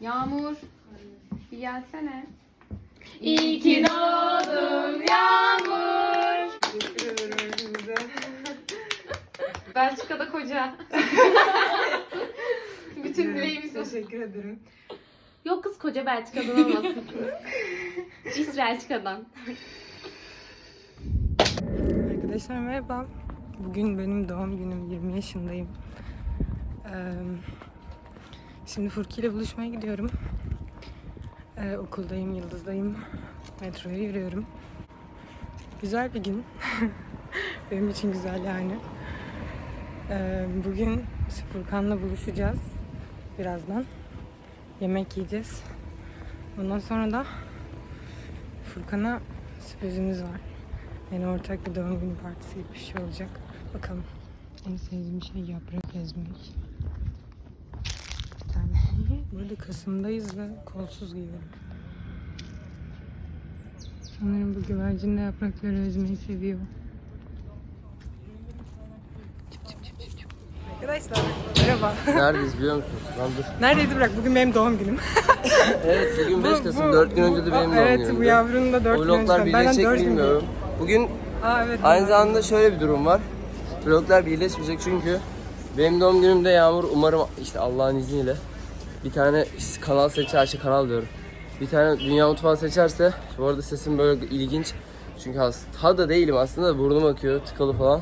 Yağmur. Bir gelsene. İyi ki doğdun Yağmur. Belçika'da koca. Bütün dileğimiz o. Teşekkür ederim. Yok kız koca Belçika'dan olmasın. Cis Belçika'dan. Arkadaşlar merhaba. Bugün benim doğum günüm. 20 yaşındayım. Ee, şimdi Furki ile buluşmaya gidiyorum. Ee, okuldayım, Yıldız'dayım. Metroya yürüyorum. Güzel bir gün. benim için güzel yani. Ee, bugün Furkan'la buluşacağız. Birazdan. Yemek yiyeceğiz. Ondan sonra da Furkan'a sürprizimiz var. Yani ortak bir doğum günü partisi gibi bir şey olacak. Bakalım. En sevdiğim şey yaprak ezmek. Burada Kasım'dayız ve kolsuz giyiyorum. Sanırım bu güvercin de yaprakları ezmeyi seviyor. Çıp çıp çıp çıp çıp. Arkadaşlar merhaba. Neredeyiz biliyor musunuz? Lan dur. Neredeydi bırak? Bugün benim doğum günüm. Evet bugün 5 Bu- Kasım. bu- 4 gün önce de benim doğum Evet günümdü. bu yavrunun da 4 O gün vloglar önce. Benden birleşecek 4 mi gün bilmiyorum. Bugün Aa evet. aynı bunlar. zamanda şöyle bir durum var. Vloglar birleşmeyecek çünkü benim doğum günümde Yağmur umarım işte Allah'ın izniyle bir tane kanal seçerse kanal diyorum. Bir tane Dünya Mutfağı seçerse bu arada sesim böyle ilginç. Çünkü hasta da değilim aslında burnum akıyor tıkalı falan.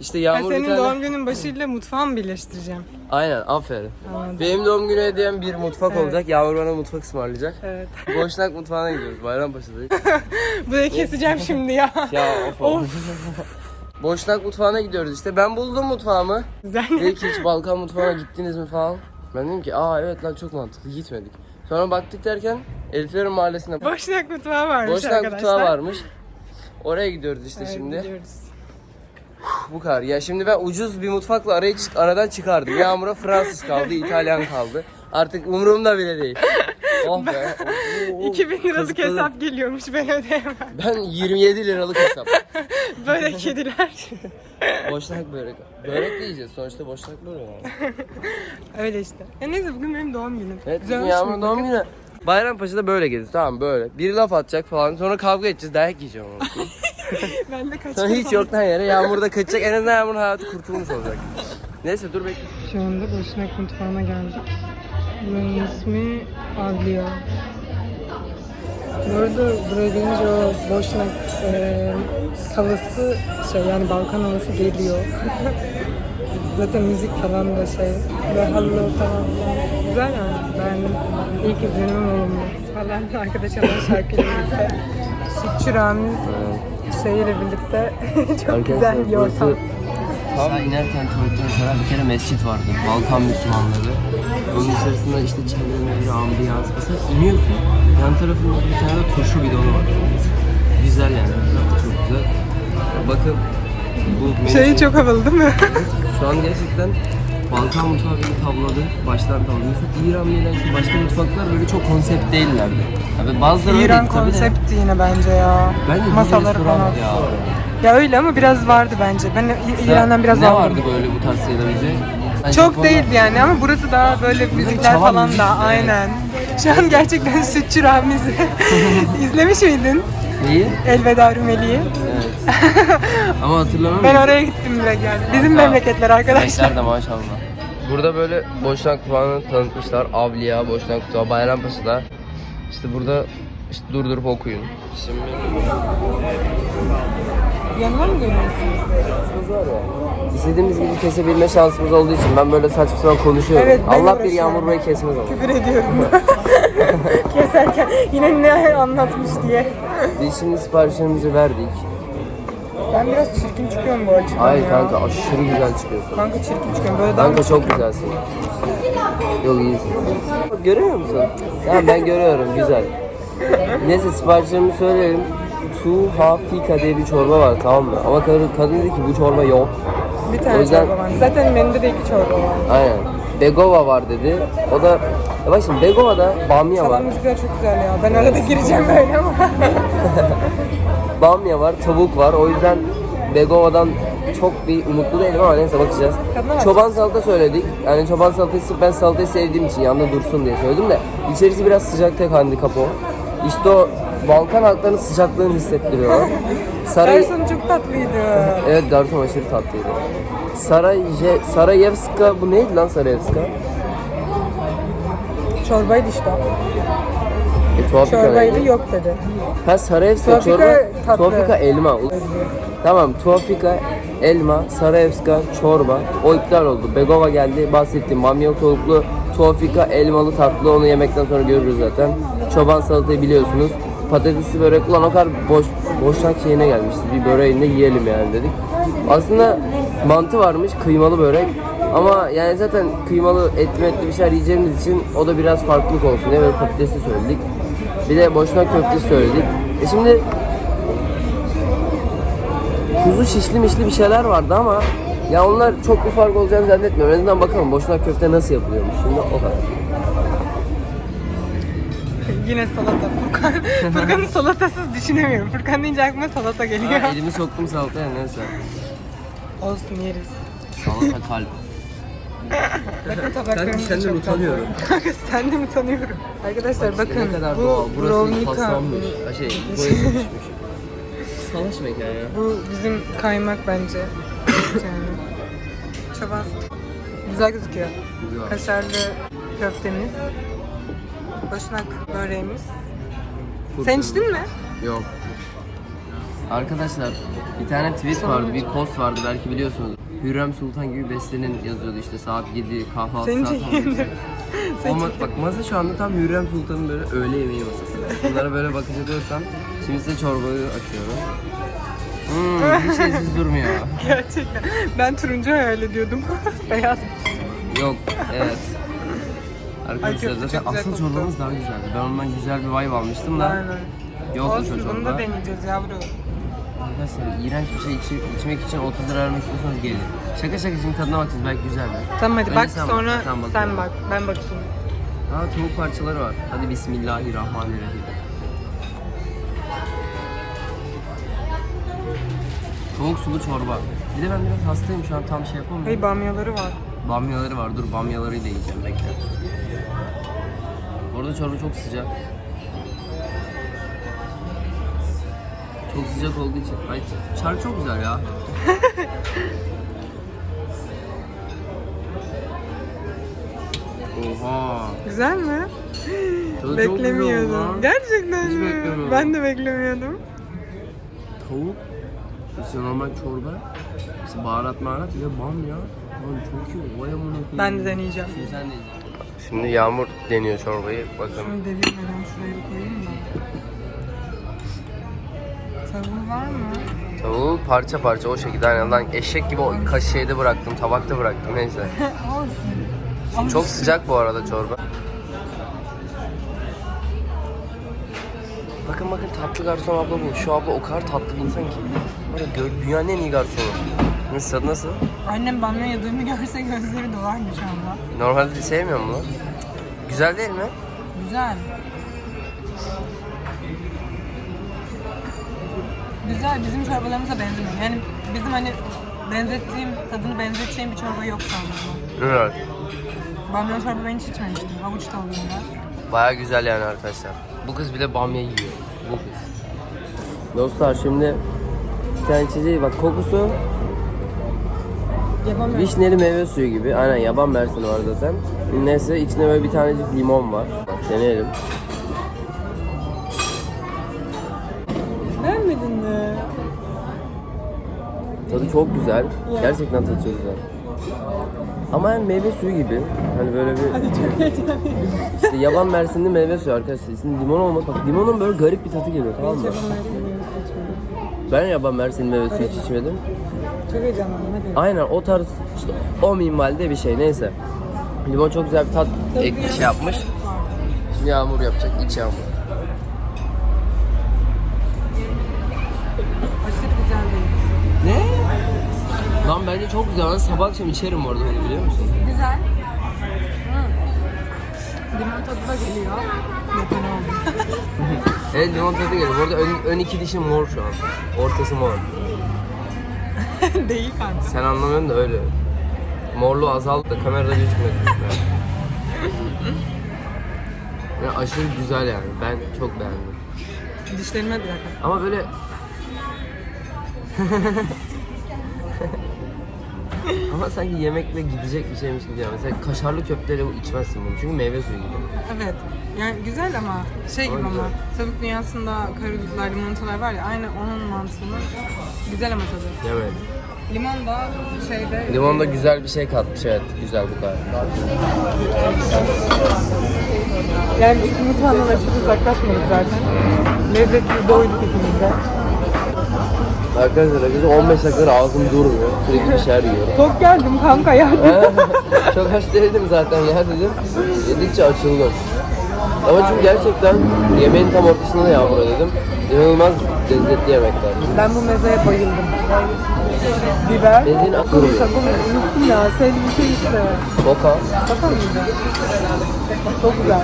İşte Ben Yağmur bir senin tane... doğum günün başıyla mutfağı mı birleştireceğim? Aynen aferin. Anladım. Benim doğum günü hediyem bir mutfak Evet. olacak. Yağmur bana mutfak ısmarlayacak. Evet. Boşnak mutfağına gidiyoruz. Bayrampaşa'dayız. Burayı keseceğim şimdi ya. Ya of of. Boşnak mutfağına gidiyoruz işte. Ben buldum mutfağımı. Güzel. Dedi ki hiç Balkan mutfağına gittiniz mi falan. Ben dedim ki aa evet lan çok mantıklı gitmedik. Sonra baktık derken Eliflerin mahallesinde Boşnak mutfağı varmış boşnak arkadaşlar. mutfağı varmış. Oraya gidiyoruz işte Evet, şimdi. gidiyoruz. Bu kadar. Ya şimdi ben ucuz bir mutfakla arayı çık aradan çıkardım. Yağmur'a Fransız kaldı, İtalyan kaldı. Artık umurumda bile değil. Oh be. Oo, oo. 2000 liralık Kazıkladım. hesap geliyormuş ben ödeyemem. Ben 27 liralık hesap. Böyle kediler. Boşnak börek. Börek de yiyeceğiz sonuçta boşnak börek yani. Öyle işte. Ya neyse bugün benim doğum günüm. Evet bugün olmuş Yağmur'un mu? doğum günü. Bayrampaşa'da böyle geziyor tamam böyle. Biri laf atacak falan sonra kavga edeceğiz dayak yiyeceğim ama. Ben de kaç Sonra hiç yoktan yere Yağmur'da kaçacak en azından Yağmur'un hayatı kurtulmuş olacak. Neyse dur bekle. Şu anda Boşnak mutfağına geldik. Bunun ismi Avliya. Bu arada buraya gelince o Boşnak e, havası şey yani Balkan havası geliyor. Zaten müzik falan da şey ve hallo falan. Güzel yani. Ben ilk izlenimim olumlu. Falan arkadaş olan şarkıyla birlikte. Sütçü Ramiz şeyiyle birlikte çok güzel bir ortam. Tam inerken tuvalette mesela bir kere mescit vardı. Balkan Müslümanları. Onun içerisinde işte çevreleri, ambiyans. Mesela iniyorsun. Yan tarafında bir tane de turşu bidonu var. Güzel yani. Çok güzel. Bakın bu Şeyi çok havalı değil mi? Şu an gerçekten Balkan mutfağı beni tavladı. Baştan tavladı. Mesela İran ile işte başka mutfaklar böyle çok konsept değillerdi. Abi bazıları İran öyleydi tabii de. konsepti yine bence ya. Bence bir Masaları falan. ya. Ya öyle ama biraz vardı bence. Ben İran'dan biraz ne aldım. vardı böyle bu tarz sayılabilecek? Yani Çok Japonlar- değildi yani ama burası daha böyle müzikler falan müzik da yani. aynen. Şu an gerçekten Sütçü Ramiz'i izlemiş miydin? Neyi? Elveda Rumeli'yi. Evet. Ama hatırlamam. Ben oraya gittim direkt yani. Bizim Hatta memleketler arkadaşlar. Renkler de maşallah. Burada böyle Boşnak Mutfağı'nı tanıtmışlar. Avliya, Boşnak Mutfağı, Bayrampaşa'da. İşte burada işte durdurup okuyun. Şimdi Yanıma mı geliyorsunuz? istediğimiz gibi kesebilme şansımız olduğu için ben böyle saçma sapan konuşuyorum. Evet, ben Allah bir uğraşıyorum. yağmur burayı kesmez ama. Küfür ediyorum. Keserken yine ne anlatmış diye. Biz şimdi siparişlerimizi verdik. Ben biraz çirkin çıkıyorum bu açıdan Hayır ya. kanka aşırı güzel çıkıyorsun. Kanka çirkin çıkıyorum. Böyle daha Kanka çok güzelsin. Yok iyisin. Görüyor musun? Ya ben görüyorum güzel. Neyse siparişlerimi söyleyelim. Tuha Fika diye bir çorba var tamam mı? Ama kadın, kadın dedi ki bu çorba yok. bir O tane yüzden- çorba var. Zaten menüde de iki çorba var. Aynen. Begova var dedi. O da ya bak şimdi Begova'da bamya var. Falan müzikler çok güzel ya. Ben arada gireceğim böyle ama. Bamya var, tavuk var. O yüzden Begova'dan çok bir umutlu değilim ama neyse bakacağız. Tadına bak. Çoban salata söyledik. Yani çoban salatası ben salatayı sevdiğim için yanında dursun diye söyledim de içerisi biraz sıcak tek handikap o. İşte o Balkan halklarının sıcaklığını hissettiriyor. Saray Garson çok tatlıydı. Evet garson aşırı tatlıydı. Saraje, Sarayevska bu neydi lan Sarayevska? Çorbaydı işte. E, Tuafika Çorbaydı yok dedi. Ha Sarayevska Tuafika çorba. tatlı. Tuafika elma. Tamam Tuafika elma, Sarayevska çorba. O iptal oldu. Begova geldi. Bahsettiğim bamyalı tavuklu Tuafika elmalı tatlı. Onu yemekten sonra görürüz zaten. Çoban salatayı biliyorsunuz. Patatesli börek ulan o kadar boş boşnak şeyine gelmişti. Bir böreğini yiyelim yani dedik. Aslında mantı varmış kıymalı börek. Ama yani zaten kıymalı etli etli bir şeyler yiyeceğimiz için o da biraz farklılık olsun diye böyle patatesli söyledik. Bir de boşnak köftesi söyledik. E şimdi kuzu şişli mişli bir şeyler vardı ama ya onlar çok bir fark olacağını zannetmiyorum. En azından bakalım boşnak köfte nasıl yapılıyormuş. Şimdi o kadar. Yine salata. Furkan, Furkan'ın salatasız düşünemiyorum. Furkan deyince aklıma salata geliyor. Ha, elimi soktum salataya neyse. Olsun yeriz. Salata kalp. Bakın tabaklarımız senden çok utanıyorum. tatlı. Senden utanıyorum. Arkadaşlar bakın ne kadar bu. Burası Rovnika. paslanmış. Ha şey. Salaş mekan ya. Bu bizim kaymak bence. yani. Çoban. Güzel gözüküyor. Kaşarlı köftemiz. Boşnak böreğimiz. Furkan. Sen içtin mi? Yok. Arkadaşlar bir tane tweet vardı, bir post vardı belki biliyorsunuz. Hürrem Sultan gibi beslenin yazıyordu işte saat 7 kahvaltı Senin saat 11. Ama bak masa şu anda tam Hürrem Sultan'ın böyle öğle yemeği masası. Bunlara böyle bakacak olursam şimdi size çorbayı açıyorum. Hmm, hiç leziz durmuyor. Gerçekten. Ben turuncu hayal ediyordum. Beyaz. Yok, evet. Arkadaşlar zaten güzel asıl çorbamız daha güzeldi. Ben ondan güzel bir vibe almıştım da. Aynen. O Olsun bunu çorba. da deneyeceğiz yavru. Arkadaşlar iğrenç bir şey içi- içmek için 30 lira vermek istiyorsanız gelin. Şaka şaka şimdi tadına bakacağız belki güzeldir. Tamam hadi Önce bak sen bak, sonra sen bak. sen bak. Ben bakayım. Ha tavuk parçaları var. Hadi bismillahirrahmanirrahim. Tavuk sulu çorba. Bir de ben biraz hastayım şu an tam şey yapamıyorum. Hey bamyaları var. Bamyaları var. Dur bamyalarıyla yiyeceğim bekle. Arada çorba çok sıcak. Çok sıcak olduğu için. Ay çar çok güzel ya. Oha. Güzel mi? Tadı Beklemiyordum. Gerçekten Hiç mi? beklemiyordum. Ben de beklemiyordum. Tavuk, işte normal çorba, işte baharat maharat ve bamya. Lan çok iyi. Vay amına koyayım. Ben de deneyeceğim. Şimdi sen de Şimdi Yağmur deniyor çorbayı. Bakın. Şunu devirmeden şuraya bir koyayım da. Tavuğu var mı? Tavuğu parça parça o şekilde aynen lan eşek gibi o kaş şeyde bıraktım, tabakta bıraktım neyse. Olsun. Çok sıcak bu arada çorba. Bakın bakın tatlı garson abla bu. Şu abla o kadar tatlı bir insan ki. Var ya gö- dünyanın en iyi garsonu. Nasıl tadı nasıl? Annem bamya yadığımı görse gözleri dolarmış ama. Normalde sevmiyor mu lan? Güzel değil mi? Güzel. Güzel bizim çorbalarımıza benzemiyor. Yani bizim hani benzettiğim, tadını benzeteceğim bir çorba yok anda. Evet. Bamya çorba ben hiç içmemiştim. Havuç tavuğunda. Baya güzel yani arkadaşlar. Bu kız bile bamya yiyor. Bu kız. Dostlar şimdi bir tane içeceği bak kokusu Yapamıyorum. vişneli meyve suyu gibi. Aynen yaban mersini var zaten. Neyse içinde böyle bir tanecik limon var. Bak deneyelim. Beğenmedin mi? Tadı çok güzel. Gerçekten tadı çok güzel. Ama yani meyve suyu gibi. Hani böyle bir Hadi çok heyecanlıyım. işte yaban mersinli meyve suyu arkadaşlar. İçinde limon olmaz. Bak limonun böyle garip bir tadı geliyor tamam mı? Ben yaban mersinli meyve suyu hiç içmedim. Çok heyecanlandım. Aynen o tarz işte o minvalde bir şey neyse. Limon çok güzel bir tat ek şey yapmış. Şimdi yağmur yapacak iç yağmur. Ne? Lan bence çok güzel. Ben sabah akşam içerim orada onu biliyor musun? Güzel. Limon tadı da geliyor. Neden oldu? Evet limon tadı geliyor. Bu arada ön, ön iki dişim mor şu an. Ortası mor. Değil kanka. Sen anlamıyorsun da öyle. Morluğu azaldı da kamerada gözükmedi. yani aşırı güzel yani. Ben çok beğendim. Dişlerime bir dakika. Ama böyle Ama sanki yemekle gidecek bir şeymiş gibi ya. Mesela kaşarlı köfteyle içmezsin bunu. Çünkü meyve suyu gibi. Evet. Yani güzel ama şey gibi Ama ama güzel. tavuk dünyasında karadutlar, limonatalar var ya aynı onun mantığının güzel ama tadı. Yemedim. Limon da şeyde... Limon da güzel bir şey katmış evet. Güzel bu kadar. Yani Türk mutfağından aşırı uzaklaşmadık zaten. Lezzetli doyduk ikimiz de. Arkadaşlar arkadaşlar 15 dakikadır ağzım durmuyor. Sürekli bir şeyler yiyorum. Tok geldim kanka ya. Çok aç değildim zaten ya dedim. Yedikçe açıldım. Ama çünkü gerçekten yemeğin tam ortasında yağmur dedim. İnanılmaz lezzetli yemekler. Ben bu mezeye bayıldım. Biber. Dediğin akıllı. Bunu unuttum ya. Sevdiğim şey işte. Boka. Şaka mıydı? Çok güzel.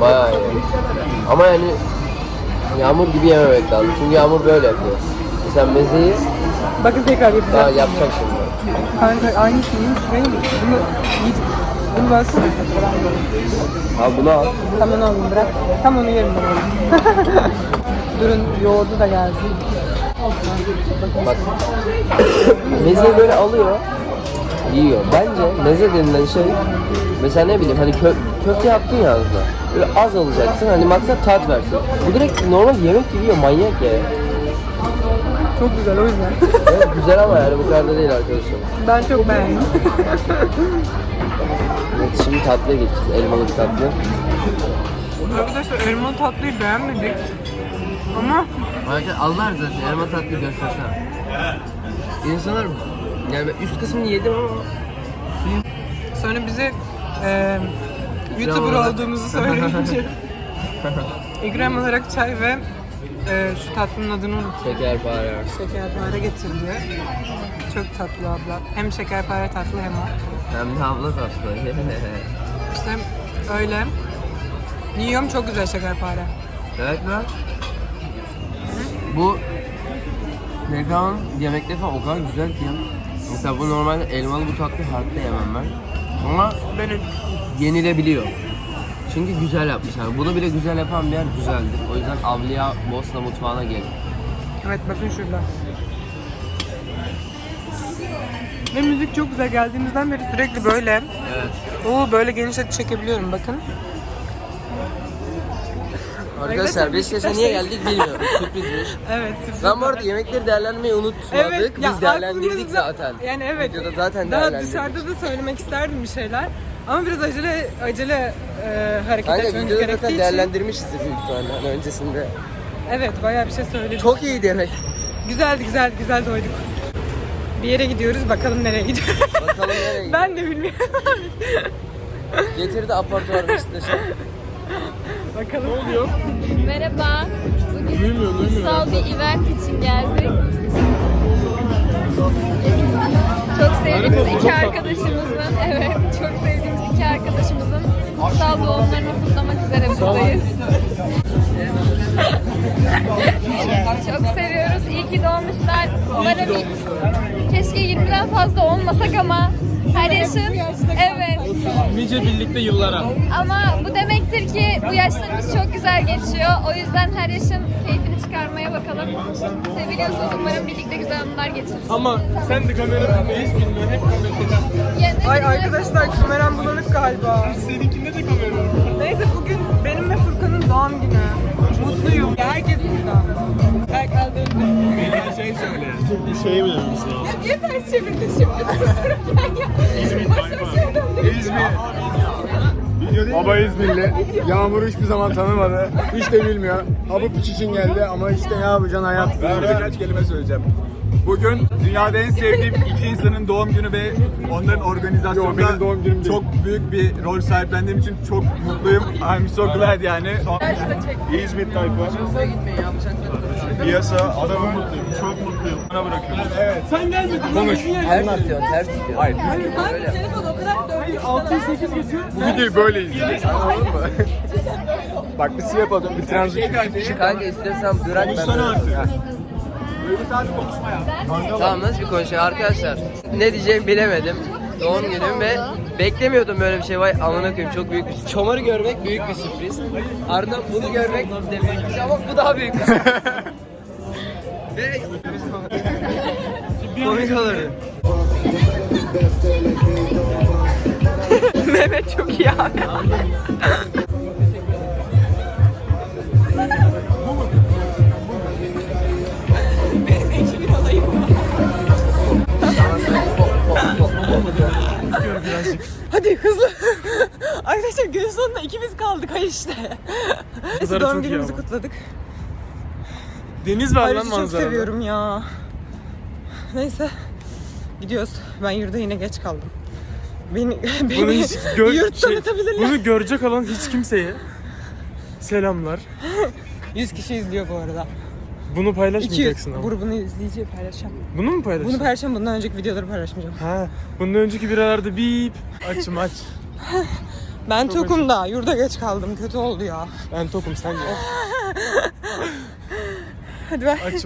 Bayağı iyi. Ama yani yağmur gibi yememek lazım. Çünkü yağmur böyle yapıyor. Mesela mezeyi Bakın tekrar yapacağım. daha yapacak şimdi. Kanka aynısını benim bunu yiğit bunu versene. Al bunu al. Tam onu alayım bırak. Tam onu yerim ben. Durun yoğurdu da gelsin. Bak. Mezeyi böyle alıyor. Yiyor. Bence meze denilen şey mesela ne bileyim hani kö köfte yaptın ya ağzına. Böyle az alacaksın hani maksat tat versin. Bu direkt normal yemek gibi yiyor manyak ya. Çok güzel o yüzden. Evet, güzel ama yani bu kadar da değil arkadaşlar. ben çok beğendim. Evet, şimdi tatlıya geçeceğiz. Elmalı bir tatlı. Arkadaşlar elmalı tatlıyı beğenmedik. Ama Arkadaşlar Allah zaten elma tatlı göstersene. İnsanlar yani ben üst kısmını yedim ama sonra bize e, YouTuber olarak- olduğumuzu söyleyince ikram olarak çay ve e, şu tatlının adını unuttum. şekerpare. Şekerpare getirdi. Çok tatlı abla. Hem şekerpare tatlı hem o. Hem de abla tatlı. İşte öyle. Yiyorum çok güzel şekerpare. evet lan. Bu vegan yemekleri falan o kadar güzel ki. Mesela bu normalde elmalı bu tatlı hayatta yemem ben. Ama Benim. yenilebiliyor. Çünkü güzel yapmışlar. Bunu bile güzel yapan bir yer güzeldir. O yüzden Avliya Bosna mutfağına gelin. Evet bakın şurada. Ve müzik çok güzel geldiğimizden beri sürekli böyle. Evet. Oo böyle geniş açı çekebiliyorum bakın. Arkadaşlar Beşiktaş'a niye geldik bilmiyorum. Sürprizmiş. Evet. sürpriz. Ben bu arada yemekleri değerlendirmeyi unutmadık. ya Biz değerlendirdik aklımızda- zaten. Yani evet. Videoda zaten Daha değerlendirdik. dışarıda da söylemek isterdim bir şeyler. Ama biraz acele acele e, hareket Kanka etmemiz videoda gerektiği için. değerlendirmişizdir büyük ihtimalle hani öncesinde. Evet bayağı bir şey söyledik. Çok iyi demek. Güzeldi güzeldi güzel doyduk. Bir yere gidiyoruz bakalım nereye gidiyoruz. Bakalım nereye gidiyor. ben de bilmiyorum. Getirdi apartman Beşiktaş'a. Bakalım. Ne oluyor? Merhaba. Bugün kutsal bir event için geldik. Çok sevdiğimiz iki arkadaşımızın, evet çok sevdiğimiz iki arkadaşımızın kutsal doğumlarını kutlamak üzere buradayız. çok seviyoruz. İyi ki doğmuşlar. Umarım keşke 20'den fazla olmasak ama her yaşın evet. Nice birlikte yıllara. Ama bu demektir ki bu yaşlarımız çok güzel geçiyor. O yüzden her yaşın keyfini çıkarmaya bakalım. Seviliyorsunuz. Umarım birlikte güzel anılar geçiririz. Ama sen de kameranı hiç bilmiyorsun. Hep kamera. Ay arkadaşlar kameram bulanık galiba. Seninkinde de kamera var. Neyse bugün benim ve Furkan'ın doğum günü. Mutluyum. Herkes burada. Beyler şey söyle. Bir şey bilir misin? Niye ters çevirdin şimdi? İzmir İzmir. Baba İzmirli. Yağmur'u hiçbir zaman tanımadı. Hiç de bilmiyor. Abu piç için geldi ama işte ne yapacaksın hayat. Ben birkaç kelime söyleyeceğim. Bugün dünyada en sevdiğim iki insanın doğum günü ve onların organizasyonunda Yok, benim doğum günüm değil. çok büyük bir rol sahiplendiğim için çok mutluyum. I'm so glad yani. İzmir tayfa. Piyasa adamım mutluyum. Çok mutluyum. Bana bırakıyorum. Evet. Sen gelmedin. Konuş. Ters tutuyor, ters tutuyor. Hayır. Hangi telefon o kadar döndü. 6-8 geçiyor. Bu videoyu böyle izleyeceksin anladın mı? Bak bir şey yapalım. Bir transit. Kanka istersen bırak ben Konuşsana artık. Duygusal bir konuşma yap. Tamam nasıl bir konuşuyor arkadaşlar? Ne diyeceğimi bilemedim. Doğum günüm ve beklemiyordum böyle bir şey. Vay amına koyayım çok büyük bir Çomar'ı görmek büyük bir sürpriz. Ardından bunu görmek de büyük bir sürpriz ama bu daha büyük bir sürpriz. Komik. Mehmet çok iyi abi. Hadi hızlı. Arkadaşlar gün sonunda ikimiz kaldık hay işte. Neyse doğum günümüzü kutladık. Deniz var lan Paris'i çok manzarada. seviyorum ya. Neyse. Gidiyoruz. Ben yurda yine geç kaldım. Beni, Bunu beni hiç gör, yurt şey, tanıtabilirler. bunu görecek olan hiç kimseye selamlar. 100 kişi izliyor bu arada. Bunu 200 paylaşmayacaksın ama. grubunu izleyeceği paylaşacağım. Bunu mu paylaşacaksın? Bunu paylaşacağım. Bundan önceki videoları paylaşmayacağım. Ha, bundan önceki biralarda bip açım aç. Ben tokum da. Yurda geç kaldım. Kötü oldu ya. Ben tokum sen gel. Hadi ver. Açım.